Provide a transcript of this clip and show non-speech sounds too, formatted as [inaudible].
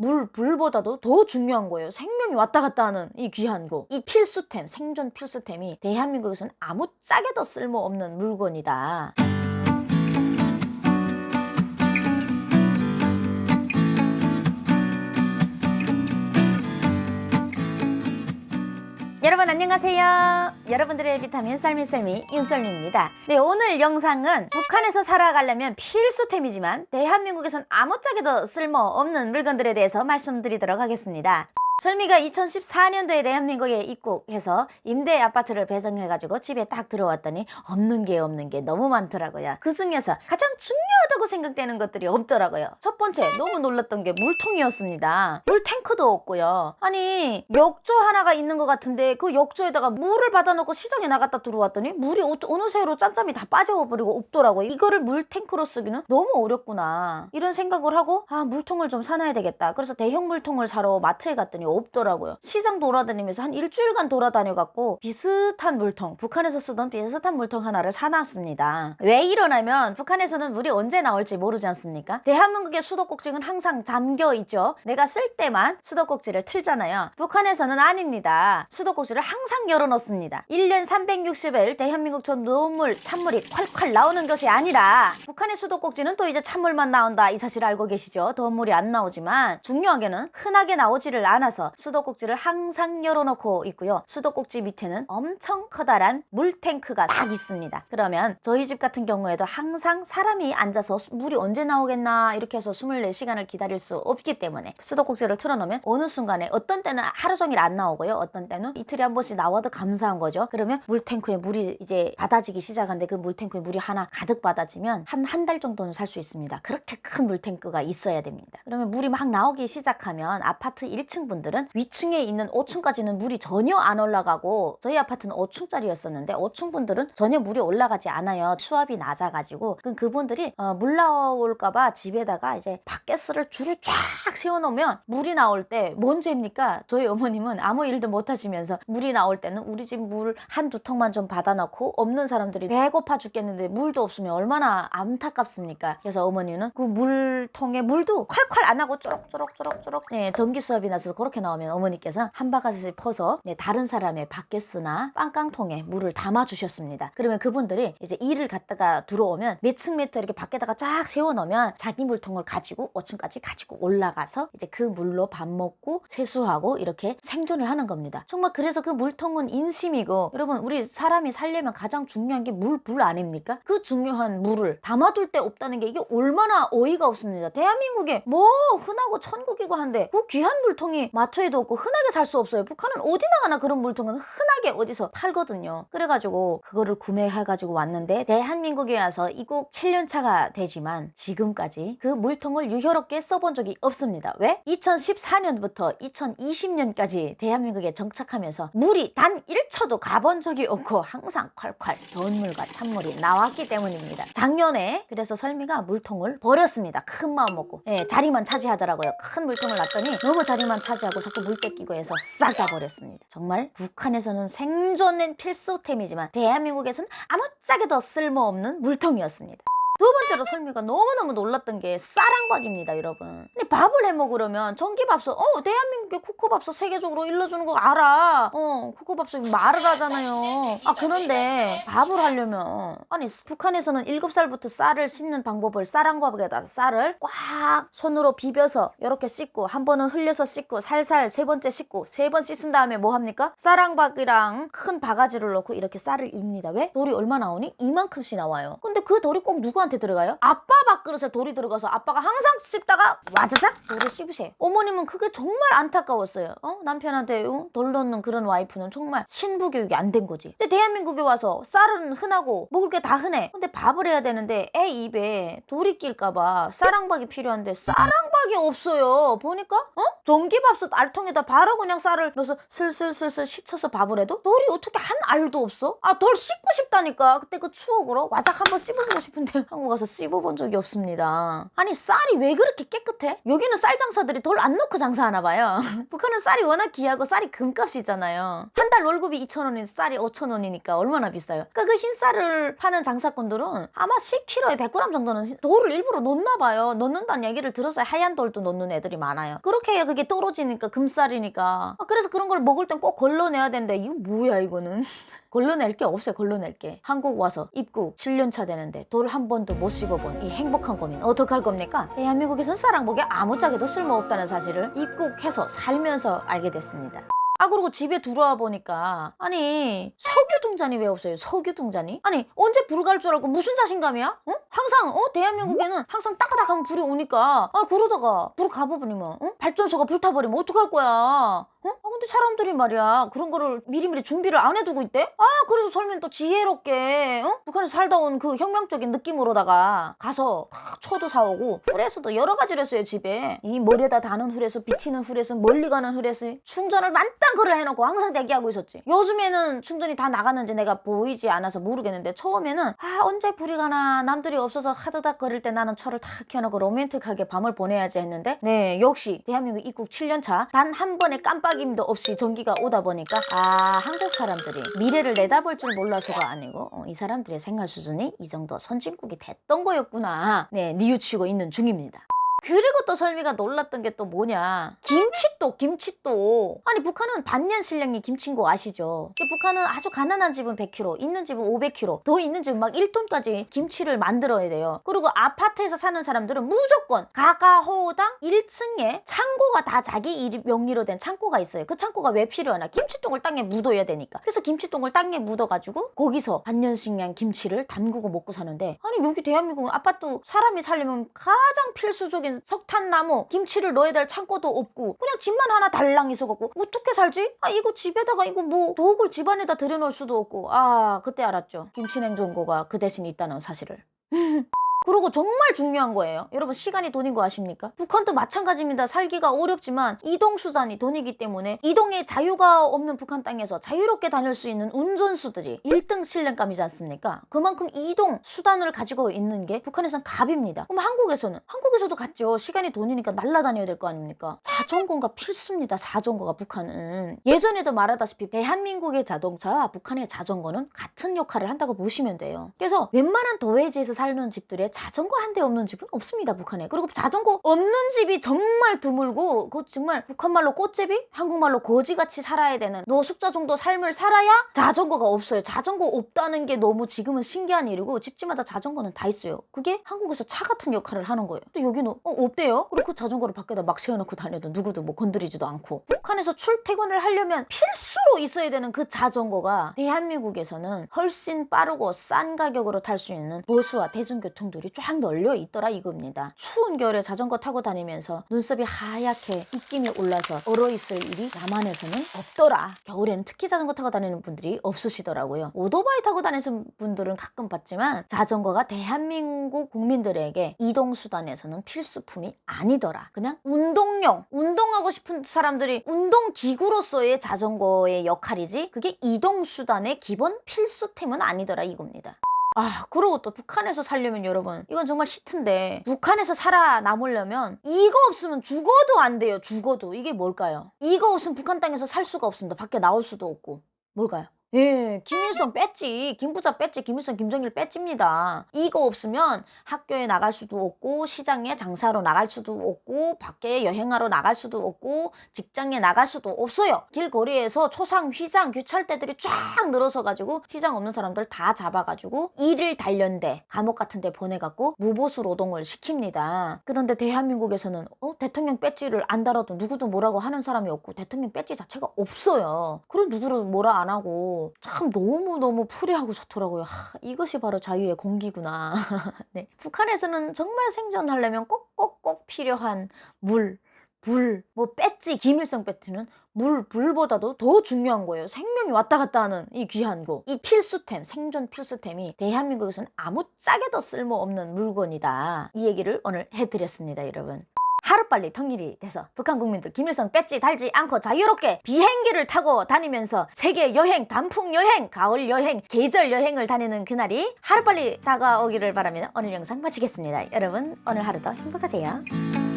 물, 불보다도 더 중요한 거예요. 생명이 왔다 갔다 하는 이 귀한 거. 이 필수템, 생존 필수템이 대한민국에서는 아무 짝에도 쓸모없는 물건이다. 여러분 안녕하세요. 여러분들의 비타민 쌀미 쌀미 윤설미입니다. 네 오늘 영상은 북한에서 살아가려면 필수템이지만 대한민국에선 아무짝에도 쓸모없는 물건들에 대해서 말씀드리도록 하겠습니다. 설미가 2014년도에 대한민국에 입국해서 임대 아파트를 배정해가지고 집에 딱 들어왔더니 없는 게 없는 게 너무 많더라고요. 그 중에서 가장 중요하다고 생각되는 것들이 없더라고요. 첫 번째 너무 놀랐던 게 물통이었습니다. 물 탱크도 없고요. 아니 욕조 하나가 있는 것 같은데 그 욕조에다가 물을 받아놓고 시장에 나갔다 들어왔더니 물이 어- 어느 새로 짬짬이 다 빠져버리고 없더라고요. 이거를 물 탱크로 쓰기는 너무 어렵구나. 이런 생각을 하고 아 물통을 좀 사놔야 되겠다. 그래서 대형 물통을 사러 마트에 갔더니 없더라고요. 시장 돌아다니면서 한 일주일간 돌아다녀갖고 비슷한 물통, 북한에서 쓰던 비슷한 물통 하나를 사놨습니다. 왜 이러냐면 북한에서는 물이 언제 나올지 모르지 않습니까? 대한민국의 수도꼭지는 항상 잠겨 있죠. 내가 쓸 때만 수도꼭지를 틀잖아요. 북한에서는 아닙니다. 수도꼭지를 항상 열어놓습니다. 1년 360일 대한민국 전 노물, 찬물이 콸콸 나오는 것이 아니라 북한의 수도꼭지는 또 이제 찬물만 나온다 이 사실 알고 계시죠? 더 물이 안 나오지만 중요하게는 흔하게 나오지를 않아서 수도꼭지를 항상 열어놓고 있고요. 수도꼭지 밑에는 엄청 커다란 물탱크가 딱 있습니다. 그러면 저희 집 같은 경우에도 항상 사람이 앉아서 수- 물이 언제 나오겠나 이렇게 해서 24시간을 기다릴 수 없기 때문에 수도꼭지를 틀어놓으면 어느 순간에 어떤 때는 하루 종일 안 나오고요. 어떤 때는 이틀에 한 번씩 나와도 감사한 거죠. 그러면 물탱크에 물이 이제 받아지기 시작하는데 그 물탱크에 물이 하나 가득 받아지면 한 한 달 정도는 살 수 있습니다. 그렇게 큰 물탱크가 있어야 됩니다. 그러면 물이 막 나오기 시작하면 아파트 1층 분들 은 위층에 있는 5층까지는 물이 전혀 안 올라가고 저희 아파트는 5층짜리였었는데 5층 분들은 전혀 물이 올라가지 않아요. 수압이 낮아가지고 그럼 그분들이 어, 물 나올까봐 집에다가 이제 바켓스를 줄을 쫙 세워놓으면 물이 나올 때 뭔 죄입니까? 저희 어머님은 아무 일도 못 하시면서 물이 나올 때는 우리 집 물 한 두 통만 좀 받아놓고 없는 사람들이 배고파 죽겠는데 물도 없으면 얼마나 안타깝습니까? 그래서 어머니는 그 물통에 물도 콸콸 안 하고 쪼록쪼록쪼록쪼록 네, 전기 수압이 나서 그렇게 나오면 어머니께서 한 바가지씩 퍼서 네, 다른 사람의 바켓스나 빵깡통에 물을 담아 주셨습니다. 그러면 그분들이 이제 일을 갔다가 들어오면 몇층몇터 이렇게 밖에다가 쫙 세워 놓으면 자기 물통을 가지고 5층까지 가지고 올라가서 이제 그 물로 밥 먹고 세수하고 이렇게 생존을 하는 겁니다. 정말 그래서 그 물통은 인심이고 여러분 우리 사람이 살려면 가장 중요한 게 물, 불 아닙니까? 그 중요한 물을 담아둘 데 없다는 게 이게 얼마나 어이가 없습니다. 대한민국에 뭐 흔하고 천국이고 한데 그 귀한 물통이 마트에도 없고 흔하게 살 수 없어요. 북한은 어디 나가나 그런 물통은 흔하게 어디서 팔거든요. 그래가지고 그거를 구매해가지고 왔는데 대한민국에 와서 이국 7년 차가 되지만 지금까지 그 물통을 유효롭게 써본 적이 없습니다. 왜? 2014년부터 2020년까지 대한민국에 정착하면서 물이 단 1초도 가본 적이 없고 항상 콸콸 더운 물과 찬물이 나왔기 때문입니다. 작년에 그래서 설미가 물통을 버렸습니다. 큰 마음 먹고 예, 자리만 차지하더라고요. 큰 물통을 놨더니 너무 자리만 차지하고 자꾸 물 뺏기고 해서 싹 다 버렸습니다. 정말 북한에서는 생존의 필수템이지만 대한민국에서는 아무짝에도 쓸모없는 물통이었습니다. 두 번째로 설미가 너무너무 놀랐던 게 쌀랑박입니다, 여러분. 근데 밥을 해 먹으려면 전기밥솥, 어, 대한민국에 쿠쿠밥솥 세계적으로 일러주는 거 알아. 어, 쿠쿠밥솥이 말을 하잖아요. 아, 그런데 밥을 하려면, 아니, 북한에서는 7살부터 쌀을 씻는 방법을 쌀랑밥에다 쌀을 꽉 손으로 비벼서 이렇게 씻고, 한 번은 흘려서 씻고, 살살 세 번째 씻고, 세 번 씻은 다음에 뭐 합니까? 쌀랑박이랑 큰 바가지를 넣고 이렇게 쌀을 입니다. 왜? 돌이 얼마 나오니? 이만큼씩 나와요. 근데 그 돌이 꼭 누구한테 들어가요? 아빠 밥그릇에 돌이 들어가서 아빠가 항상 씹다가 와자작 돌을 씹으세요. 어머님은 그게 정말 안타까웠어요. 어? 남편한테 어? 돌 넣는 그런 와이프는 정말 신부 교육이 안 된 거지. 근데 대한민국에 와서 쌀은 흔하고 먹을 게 다 흔해. 근데 밥을 해야 되는데 애 입에 돌이 낄까봐 쌀랑박이 필요한데 쌀랑 박이 없어요. 보니까 어? 전기밥솥 알통에다 바로 그냥 쌀을 넣어서 슬슬슬슬 씻어서 밥을 해도 돌이 어떻게 한 알도 없어? 아 돌 씻고 싶다니까. 그때 그 추억으로 와작 한번 씹어보고 싶은데 한국 가서 씹어본 적이 없습니다. 아니 쌀이 왜 그렇게 깨끗해? 여기는 쌀 장사들이 돌 안 넣고 장사하나 봐요. [laughs] 북한은 쌀이 워낙 귀하고 쌀이 금값이잖아요. 한 달 월급이 2,000원인 쌀이 5,000원이니까 얼마나 비싸요? 그러니까 그 흰쌀을 파는 장사꾼들은 아마 10kg에 100g 정도는 돌을 일부러 넣나 봐요. 넣는다는 얘기를 들었어요. 하얀 하얀 돌도 넣는 애들이 많아요. 그렇게 해야 그게 떨어지니까 금살이니까. 아, 그래서 그런 걸 먹을 땐 꼭 걸러내야 된대. 이거 뭐야 이거는. [laughs] 걸러낼 게 없어요. 걸러낼 게. 한국 와서 입국 7년 차 되는데 돌 한 번도 못 씹어본 이 행복한 고민 어떡할 겁니까? 대한민국에선 사랑복에 아무짝에도 쓸모없다는 사실을 입국해서 살면서 알게 됐습니다. 아 그리고 집에 들어와 보니까 아니 석유 등잔이 왜 없어요? 석유 등잔이? 아니 언제 불 갈 줄 알고 무슨 자신감이야? 어? 항상 어 대한민국에는 항상 따까닥하면 불이 오니까 아 그러다가 불 가버리면 어? 발전소가 불타버리면 어떡할 거야? 어? 아 근데 사람들이 말이야 그런 거를 미리미리 준비를 안 해두고 있대? 아 그래서 설명 또 지혜롭게 어? 북한에서 살다 온 그 혁명적인 느낌으로다가 가서 막 초도 사오고 훌에서도 여러 가지를 했어요 집에 이 머리에다 다는 훌에서 비치는 훌에서 멀리 가는 훌에서 충전을 만땅 그를 해놓고 항상 대기하고 있었지 요즘에는 충전이 다 나갔는지 내가 보이지 않아서 모르겠는데 처음에는 아 언제 불이 가나 남들이 없어서 하드닥 거릴 때 나는 철을 탁 켜놓고 로맨틱하게 밤을 보내야지 했는데 네 역시 대한민국 입국 7년차 단 한 번의 깜빡 임도 없이 전기가 오다 보니까 아 한국 사람들이 미래를 내다볼 줄 몰라서가 아니고 어, 이 사람들의 생활 수준이 이 정도 선진국이 됐던 거였구나 네 뉘우치고 있는 중입니다. 그리고 또 설미가 놀랐던 게 또 뭐냐? 김치도 김치도 아니 북한은 반년 실령이 김치인 거 아시죠? 북한은 아주 가난한 집은 100kg 있는 집은 500kg 더 있는 집은 막 1톤까지 김치를 만들어야 돼요. 그리고 아파트에서 사는 사람들은 무조건 가가호당 1층에 창고가 다 자기 일- 명의로 된 창고가 있어요. 그 창고가 왜 필요하나 김치똥을 땅에 묻어야 되니까. 그래서 김치똥을 땅에 묻어가지고 거기서 반년 식량 김치를 담그고 먹고 사는데 아니 여기 대한민국은 아파트 사람이 살려면 가장 필수적인 석탄나무 김치를 넣어야 될 창고도 없고 그냥 집만 하나 달랑 있어갖고 어떻게 살지? 아 이거 집에다가 이거 뭐 도구를 집안에다 들여놓을 수도 없고. 아 그때 알았죠. 김치냉장고가 그 대신 있다는 사실을 [laughs] 그리고 정말 중요한 거예요. 여러분 시간이 돈인 거 아십니까? 북한도 마찬가지입니다. 살기가 어렵지만 이동 수단이 돈이기 때문에 이동의 자유가 없는 북한 땅에서 자유롭게 다닐 수 있는 운전수들이 1등 신뢰감이지 않습니까? 그만큼 이동 수단을 가지고 있는 게 북한에선 갑입니다. 그럼 한국에서는 한국에서도 같죠. 시간이 돈이니까 날아다녀야 될 거 아닙니까? 자전거가 필수입니다. 자전거가 북한은 예전에도 말하다시피 대한민국의 자동차와 북한의 자전거는 같은 역할을 한다고 보시면 돼요. 그래서 웬만한 도회지에서 사는 집들에 자전거 한 대 없는 집은 없습니다 북한에. 그리고 자전거 없는 집이 정말 드물고 그 정말 북한말로 꽃제비? 한국말로 거지같이 살아야 되는 노숙자 정도 삶을 살아야 자전거가 없어요. 자전거 없다는 게 너무 지금은 신기한 일이고 집집마다 자전거는 다 있어요. 그게 한국에서 차 같은 역할을 하는 거예요. 근데 여기는 어, 없대요? 그리고 그 자전거를 밖에다 막 세워놓고 다녀도 누구도 뭐 건드리지도 않고. 북한에서 출퇴근을 하려면 필수로 있어야 되는 그 자전거가 대한민국에서는 훨씬 빠르고 싼 가격으로 탈 수 있는 버스와 대중교통 들이 쫙 널려 있더라 이겁니다. 추운 겨울에 자전거 타고 다니면서 눈썹이 하얗게 입김이 올라서 얼어있을 일이 남한에서는 없더라. 겨울에는 특히 자전거 타고 다니는 분들이 없으시더라고요. 오토바이 타고 다니는 분들은 가끔 봤지만 자전거가 대한민국 국민들에게 이동수단에서는 필수품이 아니더라. 그냥 운동용, 운동하고 싶은 사람들이 운동기구로서의 자전거의 역할이지 그게 이동수단의 기본 필수템은 아니더라 이겁니다. 아, 그러고 또 북한에서 살려면 여러분, 이건 정말 히트인데, 북한에서 살아남으려면 이거 없으면 죽어도 안 돼요, 죽어도. 이게 뭘까요? 이거 없으면 북한 땅에서 살 수가 없습니다. 밖에 나올 수도 없고. 뭘까요? 예, 김일성 뺐지. 김부자 뺐지. 김일성, 김정일 뺐집니다. 이거 없으면 학교에 나갈 수도 없고, 시장에 장사로 나갈 수도 없고, 밖에 여행하러 나갈 수도 없고, 직장에 나갈 수도 없어요. 길거리에서 초상, 휘장, 규찰대들이 쫙 늘어서 가지고, 휘장 없는 사람들 다 잡아가지고, 일일 단련대, 감옥 같은 데 보내갖고, 무보수 노동을 시킵니다. 그런데 대한민국에서는, 어, 대통령 배지를 안 달아도 누구도 뭐라고 하는 사람이 없고, 대통령 배지 자체가 없어요. 그럼 누구를 뭐라 안 하고, 참 너무너무 풀이하고 좋더라고요. 하, 이것이 바로 자유의 공기구나. [laughs] 네. 북한에서는 정말 생존하려면 꼭꼭꼭 필요한 물, 불, 뭐 배지, 김일성 배지는 물, 불보다도 더 중요한 거예요. 생명이 왔다 갔다 하는 이 귀한 거. 이 필수템, 생존 필수템이 대한민국에서는 아무짝에도 쓸모없는 물건이다. 이 얘기를 오늘 해드렸습니다, 여러분. 하루빨리 통일이 돼서 북한 국민들 김일성 배지 달지 않고 자유롭게 비행기를 타고 다니면서 세계 여행, 단풍 여행, 가을 여행, 계절 여행을 다니는 그날이 하루빨리 다가오기를 바라며 오늘 영상 마치겠습니다. 여러분 오늘 하루도 행복하세요.